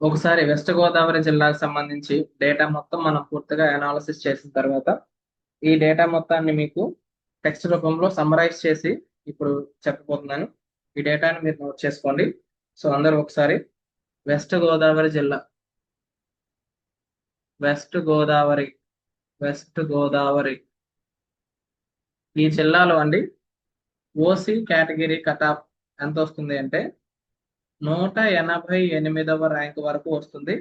ఒకసారి వెస్ట్ గోదావరి జిల్లాకు సంబంధించి డేటా మొత్తం మనం పూర్తిగా అనాలిసిస్ చేసిన తర్వాత ఈ డేటా మొత్తాన్ని మీకు టెక్స్ట్ రూపంలో సమ్మరైజ్ చేసి ఇప్పుడు చెప్పబోతున్నాను. ఈ డేటాని మీరు నోట్ చేసుకోండి. సో అందరూ ఒకసారి వెస్ట్ గోదావరి జిల్లా. West Godavari west Godavari. ఈ జిల్లాలో అండి ఓసీ కేటగిరీ కటాఫ్ ఎంత వస్తుంది అంటే నూట ఎనభై ఎనిమిదవ ర్యాంక్ వరకు వస్తుంది.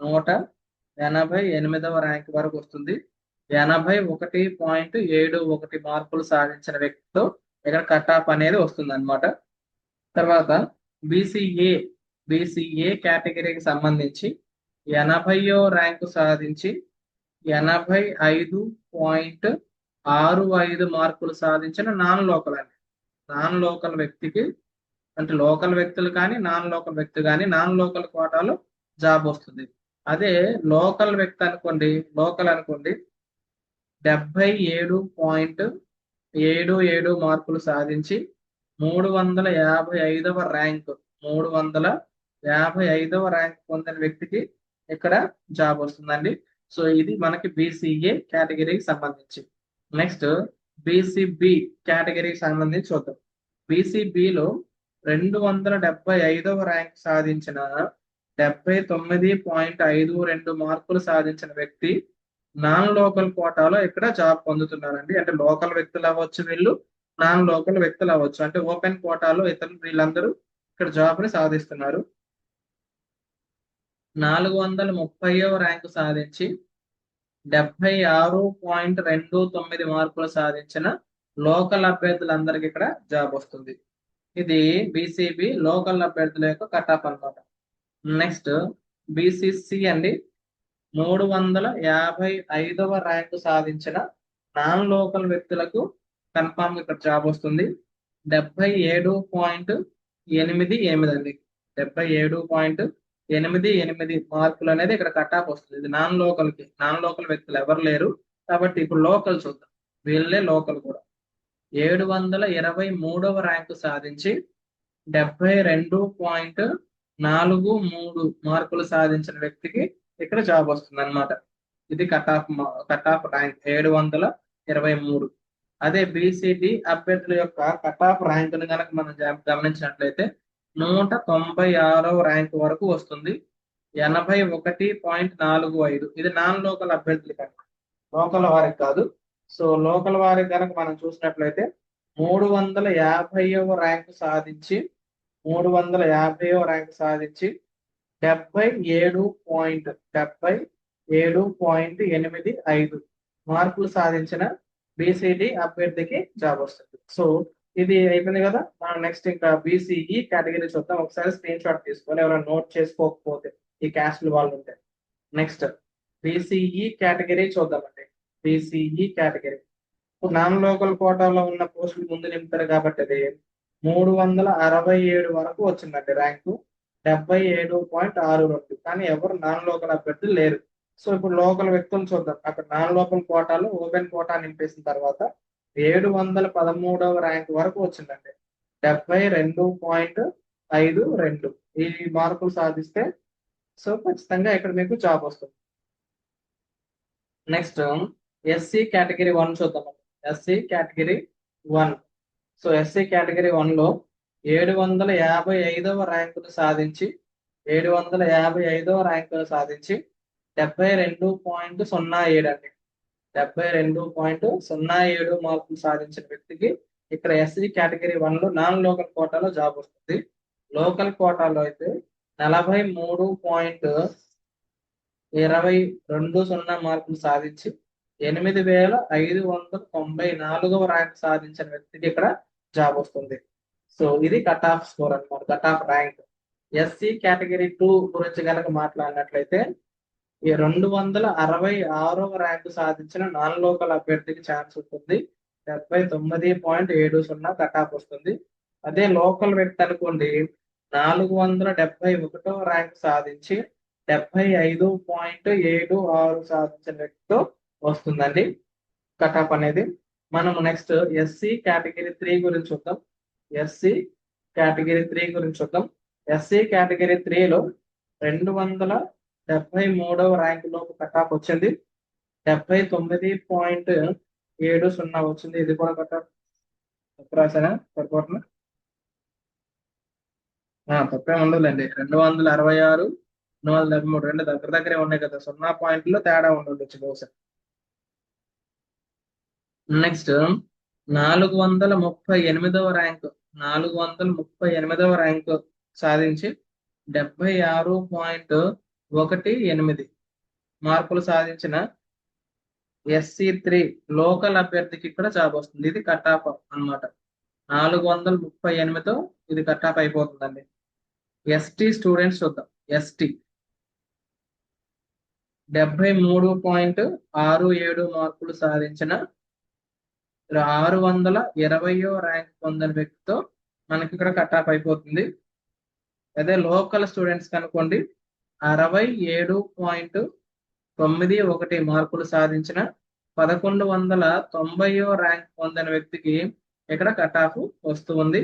నూట ఎనభై ఎనిమిదవ ర్యాంక్ వరకు వస్తుంది. ఎనభై ఒకటి పాయింట్ ఏడు ఒకటి మార్కులు సాధించిన వ్యక్తితో ఇక్కడ కట్ ఆఫ్ అనేది వస్తుంది అనమాట తర్వాత బీసీఏ బీసీఏ కేటగిరీకి సంబంధించి ఎనభైయో ర్యాంకు సాధించి ఎనభై ఐదు పాయింట్ ఆరు ఐదు మార్కులు సాధించిన నాన్ లోకల్ అండి. నాన్ లోకల్ వ్యక్తికి అంటే లోకల్ వ్యక్తులు కానీ నాన్ లోకల్ వ్యక్తి కానీ నాన్ లోకల్ కోటాలో జాబ్ వస్తుంది. అదే లోకల్ వ్యక్తి అనుకోండి లోకల్ అనుకోండి డెబ్బై ఏడు పాయింట్ ఏడు ఏడు మార్కులు సాధించి మూడు వందల యాభై ఐదవ ర్యాంక్ మూడు వందల యాభై ఐదవ ర్యాంక్ పొందిన వ్యక్తికి ఇక్కడ జాబ్ వస్తుందండి. సో ఇది మనకి బీసీఏ కేటగిరీకి సంబంధించి. నెక్స్ట్ బీసీబి కేటగిరీకి సంబంధించి చూద్దాం. బీసీబిలో రెండు వందల డెబ్బై ఐదవ ర్యాంక్ సాధించిన డెబ్బై తొమ్మిది పాయింట్ ఐదు రెండు మార్కులు సాధించిన వ్యక్తి నాన్ లోకల్ కోటాలో ఇక్కడ జాబ్ పొందుతున్నారండి. అంటే లోకల్ వ్యక్తులు అవ్వచ్చు వీళ్ళు నాన్ లోకల్ వ్యక్తులు అవ్వచ్చు. అంటే ఓపెన్ కోటాలో ఇతరులు వీళ్ళందరూ ఇక్కడ జాబ్ని సాధిస్తున్నారు. నాలుగు వందల ముప్పైవ ర్యాంకు సాధించి డెబ్బై ఆరు పాయింట్ రెండు తొమ్మిది మార్కులు సాధించిన లోకల్ అభ్యర్థులందరికీ ఇక్కడ జాబ్ వస్తుంది. ఇది బీసీబీ లోకల్ అభ్యర్థుల యొక్క కట్ ఆఫ్ అనమాట నెక్స్ట్ బీసీసీ అండి. మూడు వందల యాభై ఐదవ ర్యాంకు సాధించిన నాన్ లోకల్ వ్యక్తులకు కన్ఫామ్ ఇక్కడ జాబ్ వస్తుంది. డెబ్బై ఏడు పాయింట్ ఎనిమిది ఎనిమిది అండి. డెబ్బై ఏడు పాయింట్ ఎనిమిది ఎనిమిది మార్కులు అనేది ఇక్కడ కట్ ఆఫ్ వస్తుంది. ఇది నాన్ లోకల్కి నాన్ లోకల్ వ్యక్తులు ఎవరు లేరు. కాబట్టి ఇప్పుడు లోకల్ చూద్దాం. వీళ్ళే లోకల్ కూడా. ఏడు వందల ఇరవై మూడవ ర్యాంకు సాధించి డెబ్బై రెండు పాయింట్ నాలుగు మూడు మార్కులు సాధించిన వ్యక్తికి ఇక్కడ జాబ్ వస్తుంది అనమాట ఇది cut off cut off rank ఏడు వందల ఇరవై మూడు. అదే బీసీటీ అభ్యర్థుల యొక్క కట్ ఆఫ్ ర్యాంక్ని కనుక మనం గమనించినట్లయితే నూట తొంభై ఆరవ ర్యాంక్ వరకు వస్తుంది. ఎనభై ఒకటి పాయింట్ నాలుగు ఐదు. ఇది నాన్ లోకల్ అభ్యర్థులు కనుక లోకల్ వారికి కాదు. సో లోకల్ వారికి కనుక మనం చూసినట్లయితే మూడు వందల యాభైవ ర్యాంక్ సాధించి మూడు వందల యాభైవ ర్యాంక్ సాధించి డెబ్బై ఏడు పాయింట్ డెబ్బై ఏడు పాయింట్ ఎనిమిది ఐదు మార్కులు సాధించిన బిసిడి అభ్యర్థికి జాబ్ వస్తుంది. సో ఇది అయిపోయింది కదా? మనం నెక్స్ట్ ఇంకా బీసీఈ కేటగిరీ చూద్దాం. ఒకసారి స్క్రీన్ షాట్ తీసుకొని ఎవరైనా నోట్ చేసుకోకపోతే ఈ క్యాస్ట్లు వాళ్ళు ఉంటే. నెక్స్ట్ బీసీఈ కేటగిరీ చూద్దామండి. బీసీఈ కేటగిరీ e ఇప్పుడు నాన్ లోకల్ కోటాలో ఉన్న పోస్టులు ముందు నింపుతారు కాబట్టి అది మూడు వందల అరవై ఏడు వరకు వచ్చిందండి ర్యాంకు. డెబ్బై ఏడు పాయింట్ ఆరు రెండు. కానీ ఎవరు నాన్ లోకల్ అభ్యర్థులు లేరు. సో ఇప్పుడు లోకల్ వ్యక్తులు చూద్దాం. అక్కడ నాన్ లోకల్ కోటాలో ఓపెన్ కోటా నింపేసిన తర్వాత ఏడు వందల పదమూడవ ర్యాంక్ వరకు వచ్చిందండి. డెబ్బై రెండు పాయింట్ ఐదు రెండు. ఈ మార్కులు సాధిస్తే సో ఖచ్చితంగా ఇక్కడ మీకు జాబ్ వస్తుంది. నెక్స్ట్ ఎస్సీ కేటగిరీ వన్ చూద్దాం. SC category one so SC category వన్లో ఏడు వందల యాభై ఐదవ ర్యాంకును సాధించి ఏడు వందల యాభై ఐదవ ర్యాంకును సాధించి డెబ్బై రెండు పాయింట్ సున్నా ఏడు అండి. డెబ్బై రెండు పాయింట్ సున్నా ఏడు మార్కులు సాధించిన వ్యక్తికి ఇక్కడ ఎస్సీ కేటగిరీ వన్లో నాన్ లోకల్ కోటాలో జాబ్ వస్తుంది. లోకల్ కోటాలో అయితే నలభై మూడు పాయింట్ ఇరవై రెండు సున్నా మార్కులు సాధించి ఎనిమిది వేల ఐదు వందల తొంభై నాలుగవ ర్యాంక్ సాధించిన వ్యక్తికి ఇక్కడ జాబ్ వస్తుంది. సో ఇది కట్ ఆఫ్ స్కోర్ అనమాట cut off rank SC category two గురించి కనుక మాట్లాడినట్లయితే ఈ రెండు వందల అరవై ఆరవ ర్యాంకు సాధించిన నాన్ లోకల్ అభ్యర్థికి ఛాన్స్ ఉంటుంది. డెబ్బై తొమ్మిది పాయింట్ ఏడు సున్నా కట్ ఆఫ్ వస్తుంది. అదే లోకల్ వ్యక్తి అనుకోండి నాలుగు వందల డెబ్బై ఒకటో ర్యాంక్ సాధించి డెబ్బై ఐదు పాయింట్ ఏడు ఆరు సాధించిన వ్యక్తితో వస్తుందండి. కటాప్ అనేది మనం నెక్స్ట్ ఎస్సీ కేటగిరీ త్రీ గురించి చూద్దాం. ఎస్సీ కేటగిరీ త్రీ గురించి చూద్దాం. ఎస్సీ కేటగిరీ త్రీలో రెండు వందల డెబ్బై మూడవ ర్యాంక్ లోపు వచ్చింది. డెబ్బై తొమ్మిది పాయింట్ ఏడు సున్నా వచ్చింది. ఇది కూడా కటాప్ తప్పు రాసానా పొరపాటున తప్పే ఉండదులేండి రెండు వందల అరవై ఆరు రెండు వందల డెబ్బై మూడు రెండు దగ్గర దగ్గరే ఉన్నాయి కదా. సున్నా పాయింట్లో తేడా ఉండొచ్చు బహుశా. నెక్స్ట్ నాలుగు వందల ముప్పై ఎనిమిదవ ర్యాంక్ నాలుగు వందల ముప్పై ఎనిమిదవ ర్యాంక్ సాధించి డెబ్బై ఆరు పాయింట్ ఒకటి ఎనిమిది మార్కులు సాధించిన ఎస్సి త్రీ లోకల్ అభ్యర్థికి ఇక్కడ జాబ్ వస్తుంది. ఇది కట్ ఆఫ్ అన్నమాట. నాలుగు వందల ముప్పై ఎనిమిదితో ఇది కట్ ఆఫ్ అయిపోతుందండి. ఎస్టీ స్టూడెంట్స్ చూద్దాం. ఎస్టీ డెబ్బై మూడు పాయింట్ ఆరు ఏడు మార్కులు సాధించిన ఆరు వందల ఇరవయో ర్యాంక్ పొందిన వ్యక్తితో మనకి ఇక్కడ కట్ ఆఫ్ అయిపోతుంది. అదే లోకల్ స్టూడెంట్స్ కనుకోండి అరవై ఏడు పాయింట్ తొమ్మిది ఒకటి మార్కులు సాధించిన పదకొండు వందల తొంభైయో ర్యాంక్ పొందిన వ్యక్తికి ఇక్కడ కట్ ఆఫ్ వస్తూ ఉంది.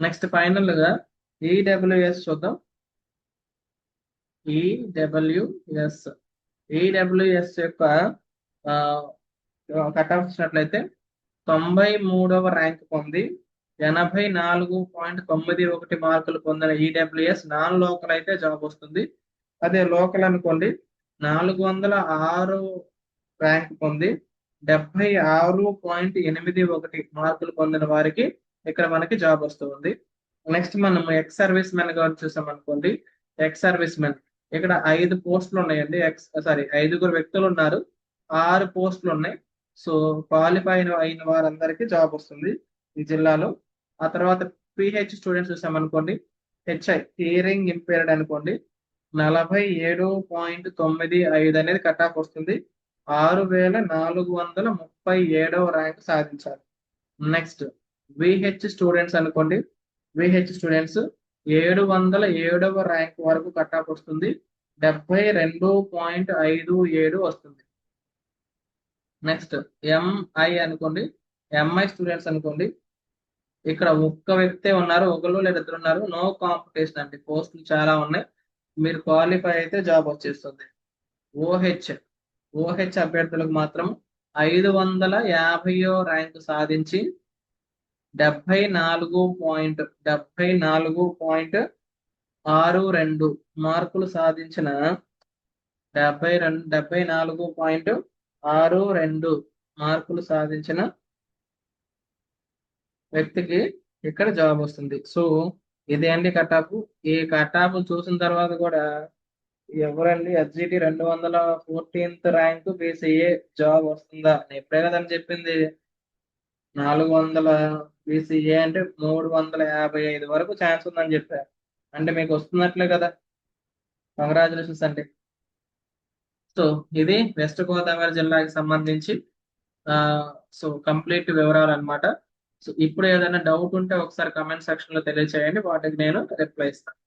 నెక్స్ట్ ఫైనల్గా ఈడబ్ల్యూఎస్ చూద్దాం. ఈడబ్ల్యూఎస్ ఈడబ్ల్యూఎస్ యొక్క కట్ ఆఫ్ ఇచ్చినట్లయితే తొంభై మూడవ ర్యాంక్ పొంది ఎనభై నాలుగు పాయింట్ తొమ్మిది ఒకటి మార్కులు పొందిన ఈడబ్ల్యూఎస్ నాన్ లోకల్ అయితే జాబ్ వస్తుంది. అదే లోకల్ అనుకోండి నాలుగు వందల ఆరు ర్యాంక్ పొంది డెబ్బై ఆరు పాయింట్ ఎనిమిది ఒకటి మార్కులు పొందిన వారికి ఇక్కడ మనకి జాబ్ వస్తుంది. నెక్స్ట్ మనం ఎక్స్ సర్వీస్ మెన్ గారు చూసాం అనుకోండి ఎక్స్ సర్వీస్ మెన్ ఇక్కడ ఐదు పోస్టులు ఉన్నాయండి. ఎక్స్ సారీ ఐదుగురు వ్యక్తులు ఉన్నారు. ఆరు పోస్టులు ఉన్నాయి. సో క్వాలిఫై అయిన వారందరికీ జాబ్ వస్తుంది ఈ జిల్లాలో. ఆ తర్వాత పిహెచ్ స్టూడెంట్స్ చూసామనుకోండి హెచ్ఐ హియరింగ్ ఇంపేర్డ్ అనుకోండి నలభై ఏడు పాయింట్ తొమ్మిది ఐదు అనేది కట్ ఆఫ్ వస్తుంది. ఆరు వేల నాలుగు వందల ముప్పై ఏడవ ర్యాంక్ సాధించారు. నెక్స్ట్ విహెచ్ స్టూడెంట్స్ అనుకోండి విహెచ్ స్టూడెంట్స్ ఏడు వందల ఏడవ ర్యాంక్ వరకు కట్ ఆఫ్ వస్తుంది. డెబ్బై రెండు పాయింట్ ఐదు ఏడు వస్తుంది. నెక్స్ట్ ఎంఐ అనుకోండి. ఎంఐ స్టూడెంట్స్ అనుకోండి. ఇక్కడ ఒక్క వ్యక్తే ఉన్నారు ఒకరు లేదా ఇద్దరు ఉన్నారు. నో కాంపిటీషన్ అండి. పోస్టులు చాలా ఉన్నాయి. మీరు క్వాలిఫై అయితే జాబ్ వచ్చేస్తుంది. ఓహెచ్ ఓహెచ్ అభ్యర్థులకు మాత్రం ఐదు వందల యాభైయో ర్యాంక్ సాధించి డెబ్బై నాలుగు పాయింట్ డెబ్బై నాలుగు పాయింట్ ఆరు రెండు మార్కులు సాధించిన డెబ్బై రెండు డెబ్బై నాలుగు పాయింట్ ఆరు రెండు మార్కులు సాధించిన వ్యక్తికి ఇక్కడ జాబ్ వస్తుంది. సో ఇదే అండి కటాఫ్ ఈ కటాపు చూసిన తర్వాత కూడా ఎవరండి? ఎస్జిటి రెండు వందల ఫోర్టీన్త్ ర్యాంక్ బీసీఏ జాబ్ వస్తుందా? ఎప్పుడే కదని చెప్పింది. నాలుగు వందల బీసీఏ అంటే మూడు వందల యాభై ఐదు వరకు ఛాన్స్ ఉందని చెప్పారు అంటే మీకు వస్తున్నట్లే కదా. కంగ్రాచులేషన్స్ అండి. సో ఇది వెస్ట్ గోదావరి జిల్లాకి సంబంధించి సో కంప్లీట్ వివరాలు అన్నమాట. సో ఇప్పుడు ఏదైనా డౌట్ ఉంటే ఒకసారి కమెంట్ సెక్షన్లో తెలియచేయండి వాటికి నేను రిప్లై ఇస్తాను.